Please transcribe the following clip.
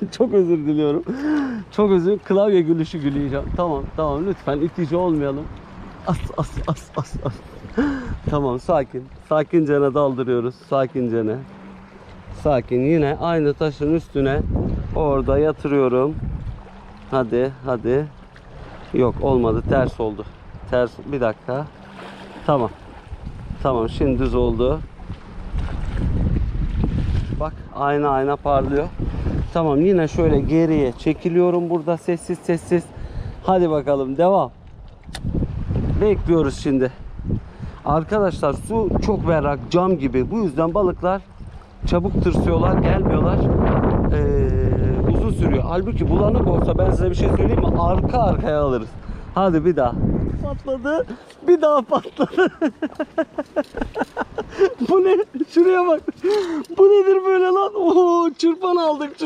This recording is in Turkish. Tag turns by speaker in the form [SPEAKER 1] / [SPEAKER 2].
[SPEAKER 1] Çok özür diliyorum. Çok özür Klavye gülüşü güleceğim. Tamam tamam lütfen itici olmayalım. As as as as as. tamam sakin. Sakincene daldırıyoruz. Sakincene. Sakin yine aynı taşın üstüne orada yatırıyorum. Hadi hadi. Yok olmadı ters oldu. Ters bir dakika. Tamam. Tamam şimdi düz oldu. Bak ayna ayna parlıyor. Tamam yine şöyle geriye çekiliyorum burada sessiz sessiz. Hadi bakalım devam. Bekliyoruz şimdi. Arkadaşlar su çok berrak cam gibi. Bu yüzden balıklar çabuk tırsıyorlar, gelmiyorlar. Ee, uzun sürüyor. Halbuki bulanık olsa ben size bir şey söyleyeyim mi? Arka arkaya alırız. Hadi bir daha. Patladı. Bir daha patladı. Bu ne? Şuraya bak. Bu nedir böyle lan? Oo, çırpan aldık.